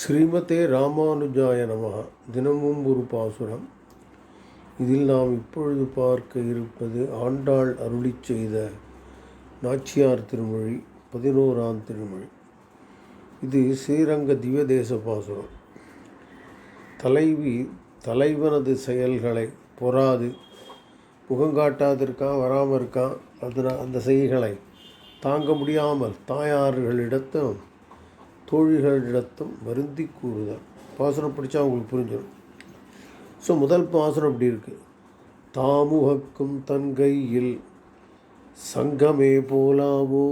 ஸ்ரீமதே ராமானுஜாய நம தினமும் ஒரு பாசுரம். இதில் நாம் இப்பொழுது பார்க்க இருப்பது ஆண்டாள் அருளிச் செய்த நாச்சியார் திருமொழி பதினோராம் திருமொழி. இது ஸ்ரீரங்க திவ்யதேச பாசுரம். தலைவி தலைவனது செயல்களை பொறாது. முகங்காட்டாதிருக்கான் வராமல் இருக்கான் அதனால் அந்த செய்களை தாங்க முடியாமல் தாயார்களிடத்தும் தோழிகளிடத்தும் வருந்தி கூறுதல் பாசனம் படித்தா உங்களுக்கு புரிஞ்சிடும் ஸோ முதல் பாசனம் இப்படி இருக்கு. தாமுகக்கும் தன் கையில் சங்கமே போலாவோ?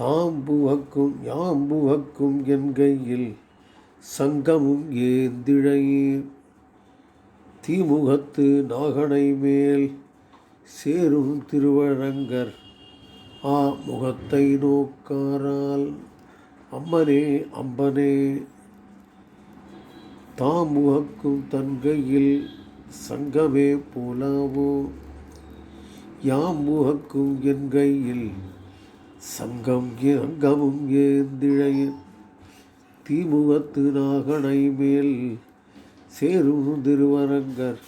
தாம்புகக்கும் யாம்புகக்கும் என் கையில் சங்கமும் ஏந்திழையீர் தீமுகத்து நாகனை மேல் சேரும் திருவழங்கர் ஆ முகத்தை நோக்காரால் அம்மனே அம்பனே. தாம் உகக்கும் தன்கையில் சங்கமே போலாவோ? யாமுகக்கும் என் கையில் சங்கம் அங்கமும் ஏந்திழைய. தீமுகத்து நாகனை மேல் சேரும் திருவரங்கர்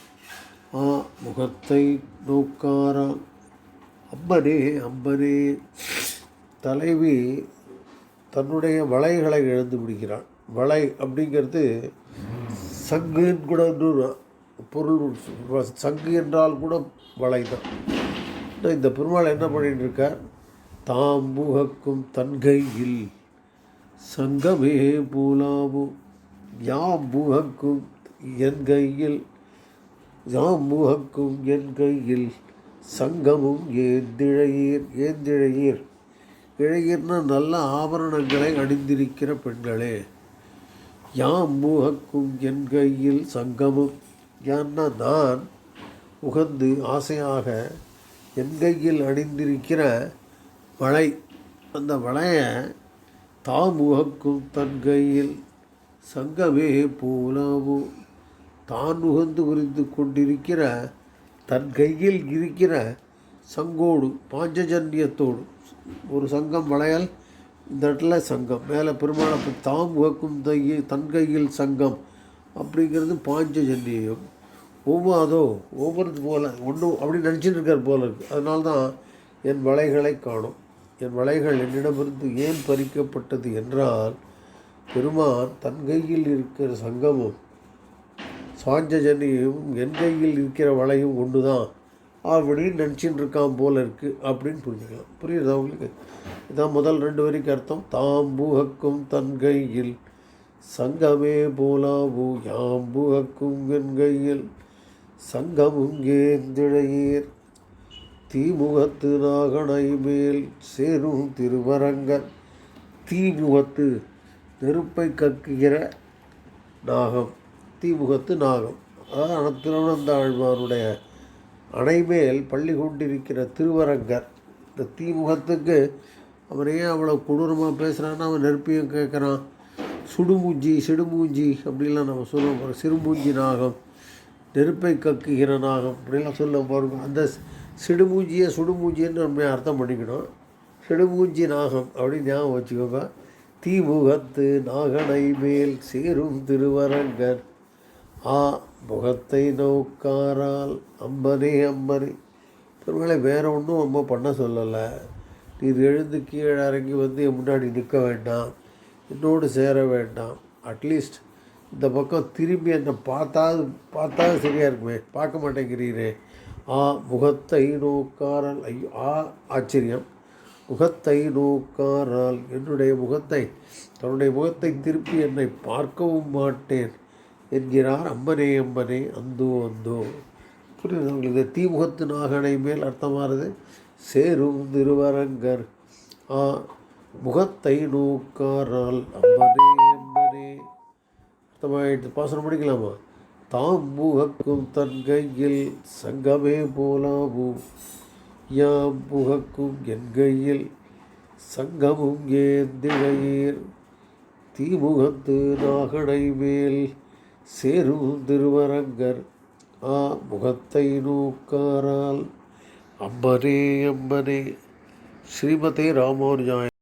ஆ முகத்தை நோக்காரா? அம்பனே அம்பனே. தலைவி தன்னுடைய வளைகளை இழந்து பிடிக்கிறான் வளை அப்படிங்கிறது சங்குன்னு கூட இன்னொரு பொருள் சங்கு என்றால் கூட வளை தான் இந்த பெருமாள் என்ன பண்ணிட்டு இருக்கார் தாம்புகக்கும் தன் கையில் சங்கமே பூலாவு. யாம்புகக்கும் என் கையில் யாம் யாம்புகக்கும் என் கையில் சங்கமும் ஏந்திழையீர் ஏந்திழையீர். இழையீர்னா நல்ல ஆபரணங்களை அணிந்திருக்கிற பெண்களே யாம்புகக்கும் என் கையில் சங்கமும் யான்னா நான் உகந்து ஆசையாக என் கையில் அணிந்திருக்கிற வளை. அந்த வளையை தாமுகக்கும் தன் கையில் சங்கமே போலாவோ. தான் உகந்து குறித்து கொண்டிருக்கிற தன் கையில் இருக்கிற சங்கோடு பாஞ்சஜன்யத்தோடு ஒரு சங்கம் வளையல் இந்த இடத்துல சங்கம். மேலே பெருமாளை தாம் உகக்கும் தைய தன் கையில் சங்கம். அப்படிங்கிறது பாஞ்சஜன்யம் ஒவ்வாதோ ஒவ்வொரு போல் ஒன்றும் அப்படி நினச்சிட்டு இருக்கார் போல இருக்குது அதனால தான் என் வளைகளை காணும். என் வளைகள் என்னிடமிருந்து ஏன் பறிக்கப்பட்டது என்றால் பெருமான் தன் கையில் இருக்கிற சங்கமும் சாஞ்சஜனியும் என் கையில் இருக்கிற வளையும் ஒன்று தான் அப்படின்னு நினச்சின்னு இருக்கான் போல இருக்குது அப்படின்னு புரிஞ்சுக்கலாம். புரியுதா உங்களுக்கு? இதான் முதல் ரெண்டு வரைக்கும் அர்த்தம். தாம்பூஹக்கும் தன் கையில் சங்கமே போலாவு யாம்புகக்கும் என் கையில் சங்கமும் ஏந்திழையீர் தீமுகத்து நாகனை மேல் சேரும் திருவரங்கர் தீமுகத்து நெருப்பை கக்குகிற நாகம் தீமுகத்து நாகம். அதான் திருவனந்தாழ்வாருடைய அணைமேல் பள்ளி கொண்டிருக்கிற திருவரங்கர் இந்த தீமுகத்துக்கு அவன் ஏன் அவ்வளோ கொடூரமாக பேசுகிறான்னா அவன் நெருப்பியும் கேட்குறான் சுடுமூஞ்சி சிடுமூஞ்சி அப்படிலாம் நம்ம சொல்ல போகிறோம் சிறுமூஞ்சி நாகம் நெருப்பை கக்குகிற நாகம் அப்படிலாம் சொல்ல போகிறோம் அந்த சிடுமூஞ்சியை சுடுமூஞ்சின்னு நம்ம அர்த்தம் பண்ணிக்கணும். சிடுமூஞ்சி நாகம் அப்படின்னு ஞாபகம் வச்சுக்கோங்க. தீமுகத்து நாகனை மேல் சேரும் திருவரங்கர். ஆ முகத்தை நோக்காரால் அம்பனே அம்பனே பெருமாளை வேற ஒன்றும் அம்மா பண்ண சொல்லலை. நீர் எழுந்து கீழே இறங்கி வந்து என் முன்னாடி நிற்க வேண்டாம். என்னோடு சேர வேண்டாம். அட்லீஸ்ட் இந்த பக்கம் திரும்பி என்னை பார்த்தாவது பார்த்தாவது சரியாக இருக்குமே. பார்க்க மாட்டேங்கிறீரே. ஆ முகத்தை நோக்காரால் ஐயோ ஆ ஆச்சரியம். முகத்தை நோக்காரால் என்னுடைய முகத்தை தன்னுடைய முகத்தை திருப்பி என்னை பார்க்கவும் மாட்டேன். என்கிறார். அம்பனே அம்பனே அந்தோ அந்தோ. புரியுது உங்களுக்கு? தீமுகத்து நாகனை மேல் அர்த்தமானது. சேரும் திருவரங்கர் ஆ முகத்தை நோக்காரால். அம்பனே அம்பனே. அர்த்தமாயிட்டு பாசனம் படிக்கலாமா தாம் முகக்கும் தன் கையில் சங்கமே போலாவும் யாம் புகக்கும் என் கையில் சங்கமும் ஏந்திழையீர் தீமுகத்து நாகனை மேல் சேரும் திருவரங்கர் ஆ முகத்தை நோக்காரால். அம்பனே அம்பனே ஸ்ரீமதே ராமானுஜாய